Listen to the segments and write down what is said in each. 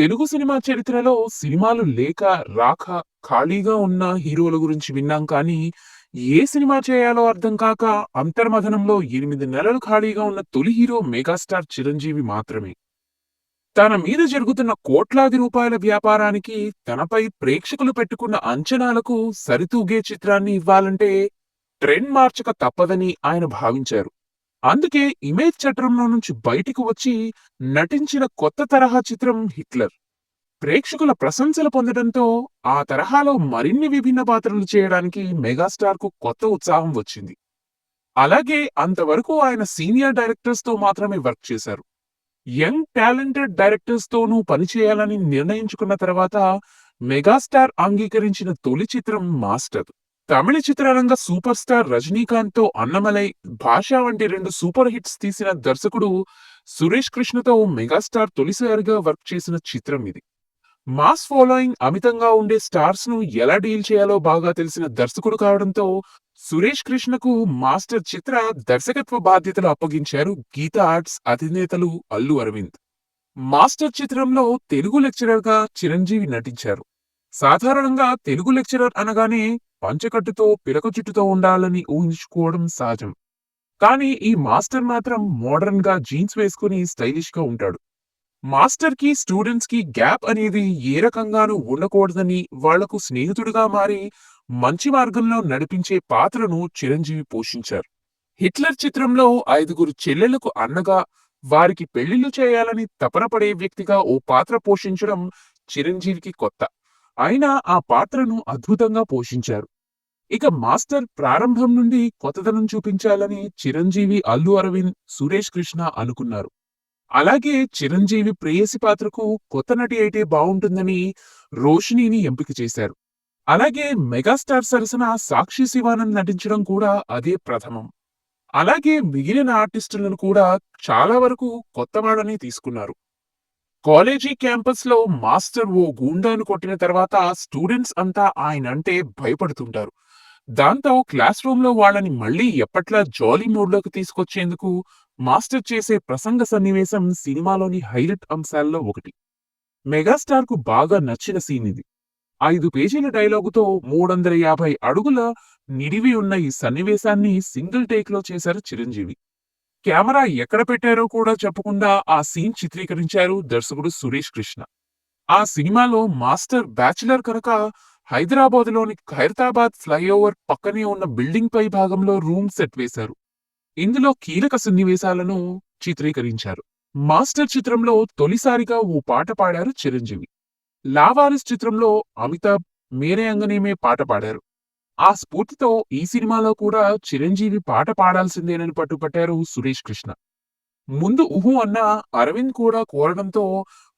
Telugu cinema చరిత్రలో సినిమాలు లేక, రాక, ఖాళీగా ఉన్న హీరోల గురించి విన్నాం కానీ, ఏ సినిమా చేయాలో అర్థం కాక అంతర్మథనంలో ఎనిమిది నెలలు ఖాళీగా ఉన్న తొలి హీరో మెగాస్టార్ చిరంజీవి మాత్రమే. తన మీద జరుగుతున్న కోట్లాది రూపాయల వ్యాపారానికి, తనపై ప్రేక్షకులు పెట్టుకున్న అంచనాలకు సరితూగే చిత్రాన్ని ఇవ్వాలంటే ట్రెండ్ మార్చక తప్పదని ఆయన భావించారు. అందుకే ఇమేజ్ చట్రంలో నుంచి బయటికి వచ్చి నటించిన కొత్త తరహా చిత్రం 'హిట్లర్'. ప్రేక్షకుల ప్రశంసలు పొందడంతో ఆ తరహాలో మరిన్ని విభిన్న పాత్రలు చేయడానికి మెగాస్టార్‌కు కొత్త ఉత్సాహం వచ్చింది. అలాగే అంతవరకు ఆయన సీనియర్ డైరెక్టర్స్‌తో మాత్రమే వర్క్ చేశారు. యంగ్ టాలెంటెడ్ డైరెక్టర్స్‌తోనూ పనిచేయాలని నిర్ణయించుకున్న తర్వాత మెగాస్టార్ అంగీకరించిన తొలి చిత్రం 'మాస్టర్'. తమిళ చిత్రరంగ సూపర్ స్టార్ రజనీకాంత్తో 'అన్నమలై', 'భాష' వంటి రెండు సూపర్ హిట్స్ తీసిన దర్శకుడు సురేష్ కృష్ణతో మెగాస్టార్ తొలిసారిగా వర్క్ చేసిన చిత్రం ఇది. మాస్ ఫాలోయింగ్ అమితంగా ఉండే స్టార్స్ను ఎలా డీల్ చేయాలో బాగా తెలిసిన దర్శకుడు కావడంతో సురేష్ కృష్ణకు 'మాస్టర్' చిత్ర దర్శకత్వ బాధ్యతలు అప్పగించారు గీత ఆర్ట్స్ అధినేతలు అల్లు అరవింద్. 'మాస్టర్' చిత్రంలో తెలుగు లెక్చరర్గా చిరంజీవి నటించారు. సాధారణంగా తెలుగు లెక్చరర్ అనగానే పంచకట్టుతో పిలక జుట్టుతో ఉండాలని ఊహించుకోవడం సహజం. కానీ ఈ మాస్టర్ మాత్రం మోడర్న్‌గా జీన్స్ వేసుకుని స్టైలిష్‌గా ఉంటాడు. మాస్టర్కి స్టూడెంట్స్కి గ్యాప్ అనేది ఏ రకంగానూ ఉండకూడదని వాళ్ళకు స్నేహితుడిగా మారి మంచి మార్గంలో నడిపించే పాత్రను చిరంజీవి పోషించారు. 'హిట్లర్' చిత్రంలో ఐదుగురు చెల్లెలకు అన్నగా, వారికి పెళ్ళిళ్ళు చేయాలని తపన పడే వ్యక్తిగా ఓ పాత్ర పోషించడం చిరంజీవికి కొత్త. అయినా ఆ పాత్రను అద్భుతంగా పోషించారు. ఇక 'మాస్టర్' ప్రారంభం నుండి కొత్తదనం చూపించాలని చిరంజీవి, అల్లు అరవింద్, సురేష్ కృష్ణ అనుకున్నారు. అలాగే చిరంజీవి ప్రేయసి పాత్రకు కొత్త నటి అయితే బావుంటుందని రోషిణిని ఎంపిక చేశారు. అలాగే మెగాస్టార్ సరసన సాక్షి శివానంద్ నటించడం కూడా అదే ప్రథమం. అలాగే మిగిలిన ఆర్టిస్టులను కూడా చాలా వరకు కొత్తవాళ్ళనే తీసుకున్నారు. కాలేజీ క్యాంపస్‌లో మాస్టర్ ఓ గూండాను కొట్టిన తర్వాత స్టూడెంట్స్ అంతా ఆయన అంటే భయపడుతుంటారు. దాంతో క్లాస్ రూమ్లో వాళ్ళని మళ్ళీ ఎప్పట్లా జాలీ మూడ్‌లోకి తీసుకొచ్చేందుకు మాస్టర్ చేసే ప్రసంగ సన్నివేశం సినిమాలోని హైలైట్ అంశాల్లో ఒకటి. మెగాస్టార్కు బాగా నచ్చిన సీన్ ఇది. ఐదు పేజీల డైలాగుతో మూడు వందల యాభై అడుగుల నిడివి ఉన్న ఈ సన్నివేశాన్ని సింగిల్ టేక్‌లో చేశారు చిరంజీవి. కెమెరా ఎక్కడ పెట్టారో కూడా చెప్పకుండా ఆ సీన్ చిత్రీకరించారు దర్శకుడు సురేష్ కృష్ణ. ఆ సినిమాలో మాస్టర్ బ్యాచిలర్ కనుక హైదరాబాద్‌లోని ఖైరతాబాద్ ఫ్లైఓవర్ పక్కనే ఉన్న బిల్డింగ్ పై భాగంలో రూమ్ సెట్ వేశారు. ఇందులో కీలక సన్నివేశాలను చిత్రీకరించారు. 'మాస్టర్' చిత్రంలో తొలిసారిగా ఓ పాట పాడారు చిరంజీవి. 'లావారిస్' చిత్రంలో అమితాబ్ 'మేరే అంగనేమే పాట పాడారు. ఆ స్ఫూర్తితో ఈ సినిమాలో కూడా చిరంజీవి పాట పాడాల్సిందేనని పట్టుపట్టారు సురేష్ కృష్ణ. ముందు ఊహు అన్న అరవింద్ కూడా కోరడంతో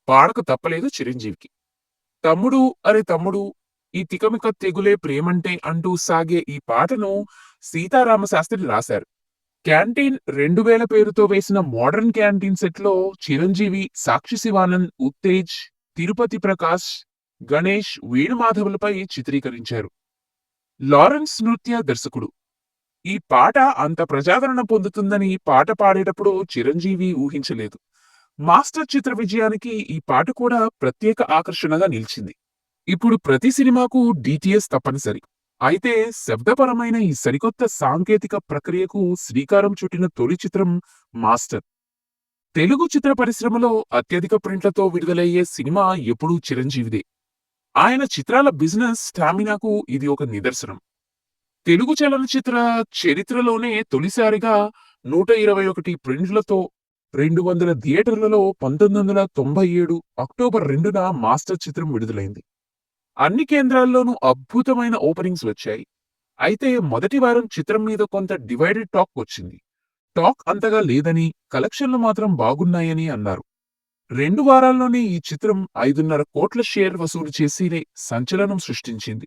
పాడక తప్పలేదు చిరంజీవికి. 'తమ్ముడు అరే తమ్ముడు ఈ తికమిక తెగులే ప్రేమంటే' అంటూ సాగే ఈ పాటను సీతారామశాస్త్రి రాశారు. 'క్యాంటీన్ రెండు వేల పేరుతో వేసిన మోడర్న్ క్యాంటీన్ సెట్‌లో చిరంజీవి, సాక్షి శివానంద్, ఉత్తేజ్, తిరుపతి ప్రకాష్, గణేష్, వేణుమాధవులపై చిత్రీకరించారు. లారెన్స్ నృత్య దర్శకుడు. ఈ పాట అంత ప్రజాదరణ పొందుతుందని పాట పాడేటప్పుడు చిరంజీవి ఊహించలేదు. 'మాస్టర్' చిత్ర విజయానికి ఈ పాట కూడా ప్రత్యేక ఆకర్షణగా నిలిచింది. ఇప్పుడు ప్రతి సినిమాకు డిటిఎస్ తప్పనిసరి. అయితే శబ్దపరమైన ఈ సరికొత్త సాంకేతిక ప్రక్రియకు శ్రీకారం చుట్టిన తొలి చిత్రం 'మాస్టర్'. తెలుగు చిత్ర పరిశ్రమలో అత్యధిక ప్రింట్లతో విడుదలయ్యే సినిమా ఎప్పుడూ చిరంజీవిదే. ఆయన చిత్రాల బిజినెస్ స్టామినాకు ఇది ఒక నిదర్శనం. తెలుగు చలనచిత్ర చరిత్రలోనే తొలిసారిగా నూట ఇరవై ఒకటి ప్రింట్లతో రెండు వందల థియేటర్లలో పంతొమ్మిది వందల తొంభై ఏడు అక్టోబర్ రెండున 'మాస్టర్' చిత్రం విడుదలైంది. అన్ని కేంద్రాల్లోనూ అద్భుతమైన ఓపెనింగ్స్ వచ్చాయి. అయితే మొదటి వారం చిత్రం మీద కొంత డివైడెడ్ టాక్ వచ్చింది. టాక్ అంతగా లేదని, కలెక్షన్లు మాత్రం బాగున్నాయని అన్నారు. రెండు వారాల్లోనే ఈ చిత్రం ఐదున్నర కోట్ల షేర్ వసూలు చేసి సంచలనం సృష్టించింది.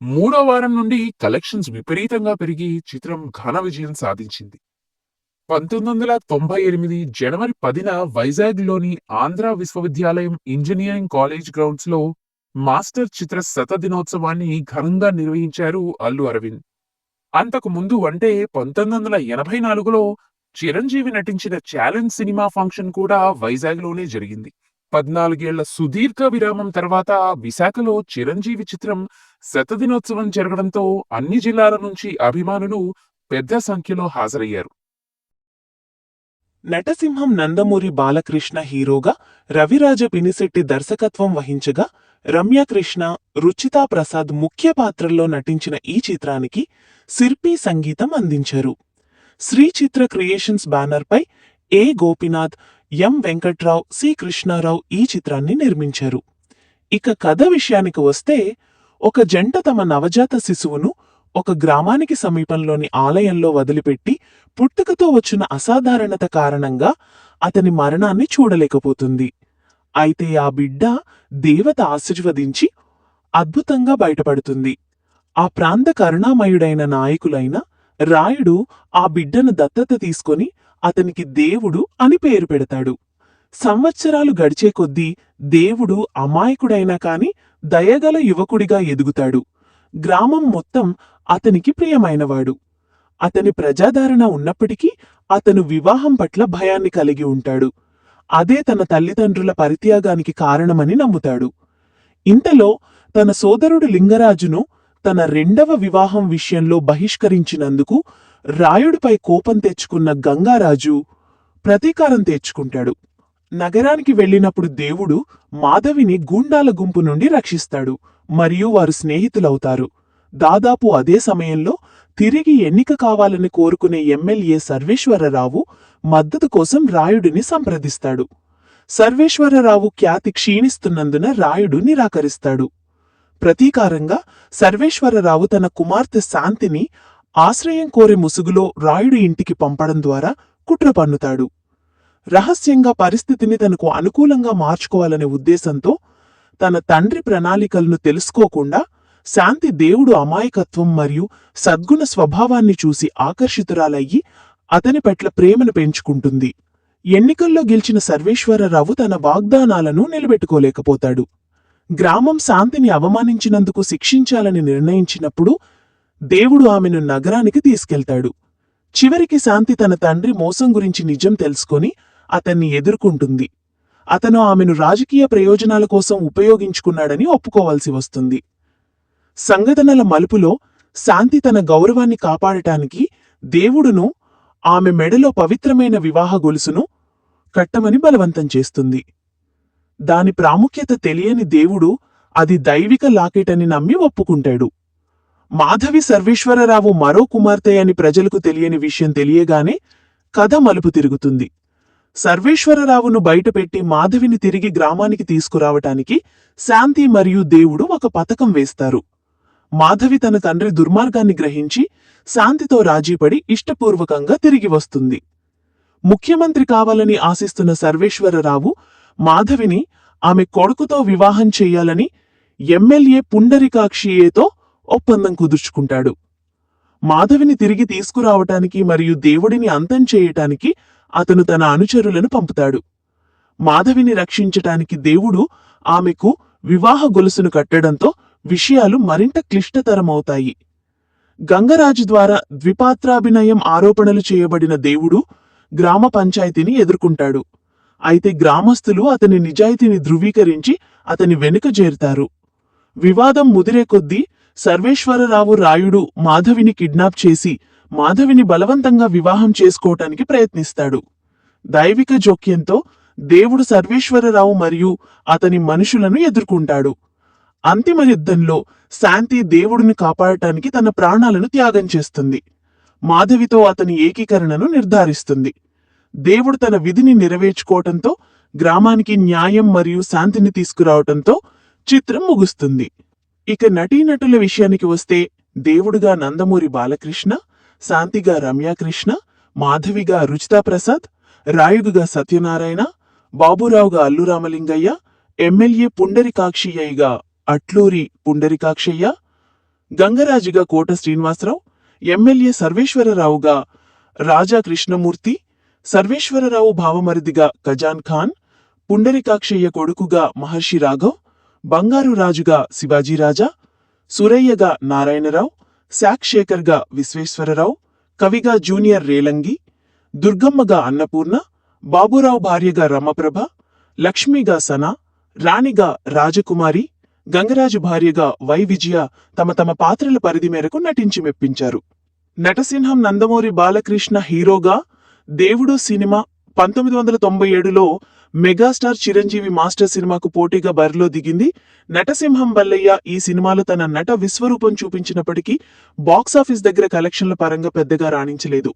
మూడో వారం నుండి కలెక్షన్స్ విపరీతంగా పెరిగి చిత్రం ఘన విజయం సాధించింది. పంతొమ్మిది వందల తొంభై ఎనిమిది జనవరి పదిన వైజాగ్‌లోని ఆంధ్ర విశ్వవిద్యాలయం ఇంజనీరింగ్ కాలేజ్ గ్రౌండ్స్‌లో 'మాస్టర్' చిత్ర శత దినోత్సవాన్ని ఘనంగా నిర్వహించారు అల్లు అరవింద్. అంతకు ముందు అంటే పంతొమ్మిది వందల ఎనభై నాలుగులో చిరంజీవి నటించిన ఛాలెంజ్ సినిమా ఫంక్షన్ కూడా వైజాగ్‌లోనే జరిగింది. పద్నాలుగేళ్ళ సుదీర్ఘ విరామం తర్వాత విశాఖలో చిరంజీవి చిత్రం శతదినోత్సవం జరగడంతో అన్ని జిల్లాల నుంచి అభిమానులు పెద్ద సంఖ్యలో హాజరయ్యారు నటసింహం నందమూరి బాలకృష్ణ హీరోగా రవిరాజ పినిశెట్టి దర్శకత్వం వహించగా రమ్యకృష్ణ రుచితా ప్రసాద్ ముఖ్య పాత్రల్లో నటించిన ఈ చిత్రానికి శిల్పి సంగీతం అందించారు శ్రీ చిత్ర క్రియేషన్స్ బ్యానర్పై A Gopinath M Venkatrao C Krishnarao ఈ చిత్రాన్ని నిర్మించారు. ఇక కథ విషయానికి వస్తే ఒక జంట తమ నవజాత శిశువును ఒక గ్రామానికి సమీపంలోని ఆలయంలో వదిలిపెట్టి పుట్టుకతో వచ్చిన అసాధారణత కారణంగా అతని మరణాన్ని చూడలేకపోతుంది. అయితే ఆ బిడ్డ దేవత ఆశీర్వదించి అద్భుతంగా బయటపడుతుంది. ఆ ప్రాంత కరుణామయుడైన నాయకులైన రాయుడు ఆ బిడ్డను దత్తత తీసుకొని అతనికి దేవుడు అని పేరు పెడతాడు. సంవత్సరాలు గడిచే కొద్దీ దేవుడు అమాయకుడైనా కాని దయగల యువకుడిగా ఎదుగుతాడు. గ్రామం మొత్తం అతనికి ప్రియమైనవాడు. అతని ప్రజాదరణ ఉన్నప్పటికీ అతను వివాహం పట్ల భయాన్ని కలిగి ఉంటాడు. అదే తన తల్లిదండ్రుల పరిత్యాగానికి కారణమని నమ్ముతాడు. ఇంతలో తన సోదరుడు లింగరాజును తన రెండవ వివాహం విషయంలో బహిష్కరించినందుకు రాయుడిపై కోపం తెచ్చుకున్న గంగారాజు ప్రతీకారం తెచ్చుకుంటాడు. నగరానికి వెళ్ళినప్పుడు దేవుడు మాధవిని గూండాల గుంపు నుండి రక్షిస్తాడు. మరియు వారు స్నేహితులవుతారు. దాదాపు అదే సమయంలో తిరిగి ఎన్నిక కావాలని కోరుకునే ఎమ్మెల్యే సర్వేశ్వరరావు మద్దతు కోసం రాయుడిని సంప్రదిస్తాడు. సర్వేశ్వరరావు ఖ్యాతి క్షీణిస్తున్నందున రాయుడు నిరాకరిస్తాడు. ప్రతీకారంగా సర్వేశ్వరరావు తన కుమార్తె శాంతిని ఆశ్రయం కోరే ముసుగులో రాయుడు ఇంటికి పంపడం ద్వారా కుట్ర పన్నుతాడు. రహస్యంగా పరిస్థితిని తనకు అనుకూలంగా మార్చుకోవాలనే ఉద్దేశంతో తన తండ్రి ప్రణాళికలను తెలుసుకోకుండా శాంతి దేవుడు అమాయకత్వం మరియు సద్గుణ స్వభావాన్ని చూసి ఆకర్షితురాలయ్యి అతని పట్ల ప్రేమను పెంచుకుంటుంది. ఎన్నికల్లో గెలిచిన సర్వేశ్వరరావు తన వాగ్దానాలను నిలబెట్టుకోలేకపోతాడు. గ్రామం శాంతిని అవమానించినందుకు శిక్షించాలని నిర్ణయించినప్పుడు దేవుడు ఆమెను నగరానికి తీసుకెళ్తాడు. చివరికి శాంతి తన తండ్రి మోసం గురించి నిజం తెలుసుకొని అతన్ని ఎదుర్కొంటుంది. అతను ఆమెను రాజకీయ ప్రయోజనాల కోసం ఉపయోగించుకున్నాడని ఒప్పుకోవాల్సి వస్తుంది. సంఘటనల మలుపులో శాంతి తన గౌరవాన్ని కాపాడటానికి దేవుడును ఆమె మెడలో పవిత్రమైన వివాహ గొలుసును కట్టమని బలవంతం చేస్తుంది. దాని ప్రాముఖ్యత తెలియని దేవుడు అది దైవిక లాకెటని నమ్మి ఒప్పుకుంటాడు. మాధవి సర్వేశ్వరరావు మరో కుమార్తె అని ప్రజలకు తెలియని విషయం తెలియగానే కథ మలుపు తిరుగుతుంది. సర్వేశ్వరరావును బయటపెట్టి మాధవిని తిరిగి గ్రామానికి తీసుకురావటానికి శాంతి మరియు దేవుడు ఒక పథకం వేస్తారు. మాధవి తన తండ్రి దుర్మార్గాన్ని గ్రహించి శాంతితో రాజీపడి ఇష్టపూర్వకంగా తిరిగి వస్తుంది. ముఖ్యమంత్రి కావాలని ఆశిస్తున్న సర్వేశ్వరరావు మాధవిని ఆమె కొడుకుతో వివాహం చెయ్యాలని ఎమ్మెల్యే పుండరికాక్షియేతో ఒప్పందం కుదుర్చుకుంటాడు. మాధవిని తిరిగి తీసుకురావటానికి మరియు దేవుడిని అంతం చేయటానికి అతను తన అనుచరులను పంపుతాడు. మాధవిని రక్షించటానికి దేవుడు ఆమెకు వివాహ గొలుసును కట్టడంతో విషయాలు మరింత క్లిష్టతరమవుతాయి. గంగరాజు ద్వారా ద్విపాత్రాభినయం ఆరోపణలు చేయబడిన దేవుడు గ్రామ పంచాయతీని ఎదుర్కొంటాడు. అయితే గ్రామస్తులు అతని నిజాయితీని ధృవీకరించి అతని వెనుక చేరుతారు. వివాదం ముదిరే కొద్దీ సర్వేశ్వరరావు రాయుడు మాధవిని కిడ్నాప్ చేసి మాధవిని బలవంతంగా వివాహం చేసుకోవటానికి ప్రయత్నిస్తాడు. దైవిక జోక్యంతో దేవుడు సర్వేశ్వరరావు మరియు అతని మనుషులను ఎదుర్కొంటాడు. అంతిమ యుద్ధంలో శాంతి దేవుడిని కాపాడటానికి తన ప్రాణాలను త్యాగం చేస్తుంది. మాధవితో అతని ఏకీకరణను నిర్ధారిస్తుంది. దేవుడు తన విధిని నెరవేర్చుకోవటంతో గ్రామానికి న్యాయం మరియు శాంతిని తీసుకురావటంతో చిత్రం ముగుస్తుంది. ఇక నటీనటుల విషయానికి వస్తే దేవుడుగా నందమూరి బాలకృష్ణ శాంతిగా రమ్యాకృష్ణ మాధవిగా రుచితా ప్రసాద్ రాయుగుగా సత్యనారాయణ బాబురావుగా అల్లు రామలింగయ్య ఎమ్మెల్యే పుండరికాక్షయ్యగా అట్లూరి పుండరికాక్షయ్య గంగరాజుగా కోట శ్రీనివాసరావు ఎమ్మెల్యే సర్వేశ్వరరావుగా రాజా కృష్ణమూర్తి సర్వేశ్వరరావు భావమరిదిగా కజాన్ ఖాన్ పుండరికాక్షయ్య కొడుకుగా మహర్షి రాఘవ్ బంగారు రాజుగా శివాజీరాజా సురయ్యగా నారాయణరావు శాక్శేఖర్గా విశ్వేశ్వరరావు కవిగా జూనియర్ రేలంగి దుర్గమ్మగా అన్నపూర్ణ బాబురావు భార్యగా రమప్రభ లక్ష్మిగా సనా రాణిగా రాజకుమారి గంగరాజు భార్యగా వై విజయ తమ తమ పాత్రల పరిధి మేరకు నటించి మెప్పించారు. నటసింహం నందమూరి బాలకృష్ణ హీరోగా దేవుడు సినిమా పంతొమ్మిది వందల తొంభై ఏడులో మెగాస్టార్ చిరంజీవి మాస్టర్ సినిమాకు పోటీగా బరిలో దిగింది. నటసింహం బల్లయ్య ఈ సినిమాలో తన నట విశ్వరూపం చూపించినప్పటికీ బాక్సాఫీస్ దగ్గర కలెక్షన్ల పరంగా పెద్దగా రాణించలేదు.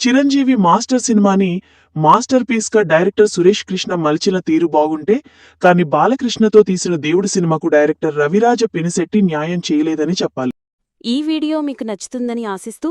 చిరంజీవి మాస్టర్ సినిమాని మాస్టర్ పీస్గా డైరెక్టర్ సురేష్ కృష్ణ మలిచిన తీరు బాగుంటే కానీ బాలకృష్ణతో తీసిన దేవుడి సినిమాకు డైరెక్టర్ రవిరాజ పినిశెట్టి న్యాయం చేయలేదని చెప్పాలి. ఈ వీడియో మీకు నచ్చుతుందని ఆశిస్తూ